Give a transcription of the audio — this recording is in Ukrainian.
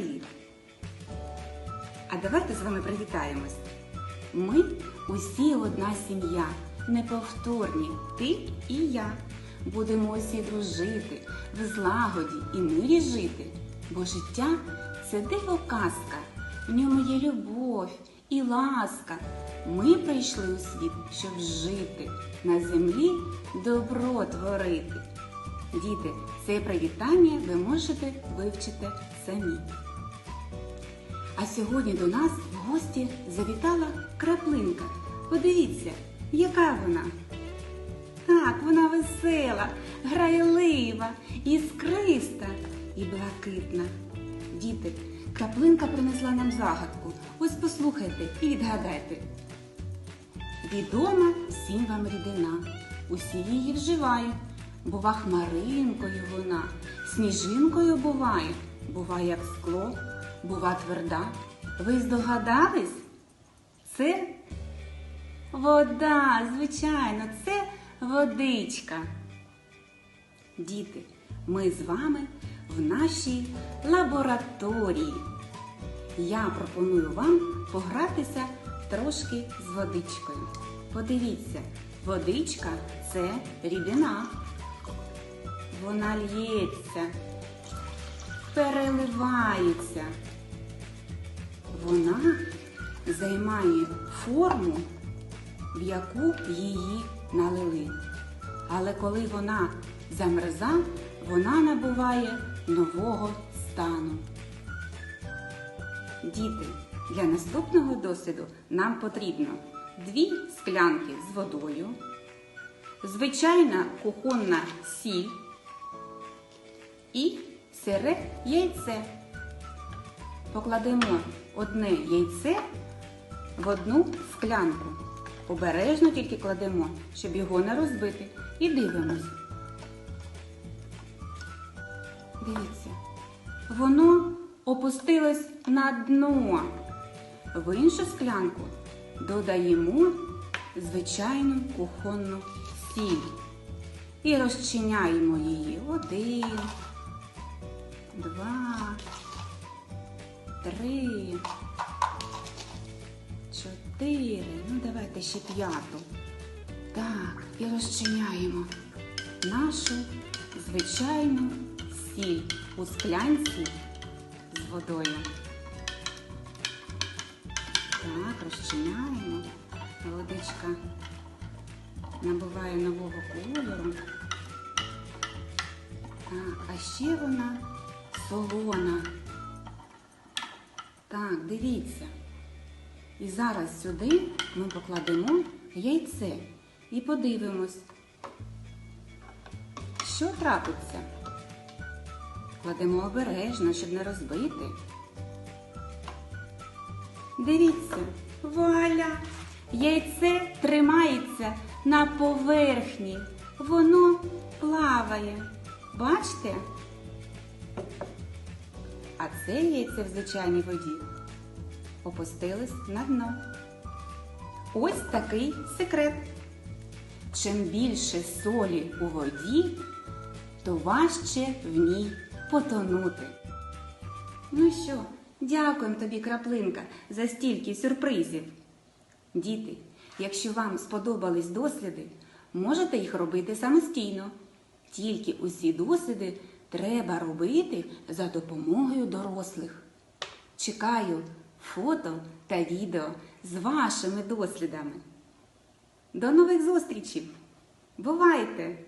Привіт! А давайте з вами привітаємось. Ми усі одна сім'я, неповторні ти і я. Будемо усі дружити, в злагоді і мирі жити. Бо життя це диво казка, в ньому є любов і ласка. Ми прийшли у світ, щоб жити, на землі добро творити. Діти, це привітання ви можете вивчити самі. А сьогодні до нас в гості завітала краплинка. Подивіться, яка вона. Так, вона весела, грайлива, іскриста і блакитна. Діти, краплинка принесла нам загадку. Ось послухайте і відгадайте. Відома всім вам рідина, усі її вживають. Бува хмаринкою вона, сніжинкою буває, буває як скло, бува тверда. Ви здогадались? Це вода, звичайно, це водичка. Діти, ми з вами в нашій лабораторії. Я пропоную вам погратися трошки з водичкою. Подивіться, водичка це рідина. Вона лється, переливається. Вона займає форму, в яку її налили. Але коли вона замерза, вона набуває нового стану. Діти, для наступного досвіду нам потрібно дві склянки з водою, звичайна кухонна сіль і сире яйце. Покладемо одне яйце в одну склянку. Обережно тільки кладемо, щоб його не розбити. І дивимось. Дивіться, воно опустилось на дно. В іншу склянку додаємо звичайну кухонну сіль і розчиняємо її. Один, два, три, чотири. Ну, давайте ще п'яту. Так, і розчиняємо нашу звичайну сіль у склянці з водою. Так, розчиняємо. Водичка набуває нового кольору. Так, а ще вона солона. Так, дивіться. І зараз сюди ми покладемо яйце і подивимось, що трапиться. Кладемо обережно, щоб не розбити. Дивіться, вуаля! Яйце тримається на поверхні. Воно плаває. Бачите? А це яйце в звичайній воді опустилось на дно. Ось такий секрет. Чим більше солі у воді, то важче в ній потонути. Ну що, дякуємо тобі, краплинка, за стільки сюрпризів. Діти, якщо вам сподобались досліди, можете їх робити самостійно. Тільки усі досліди треба робити за допомогою дорослих. Чекаю фото та відео з вашими дослідами. До нових зустрічей! Бувайте!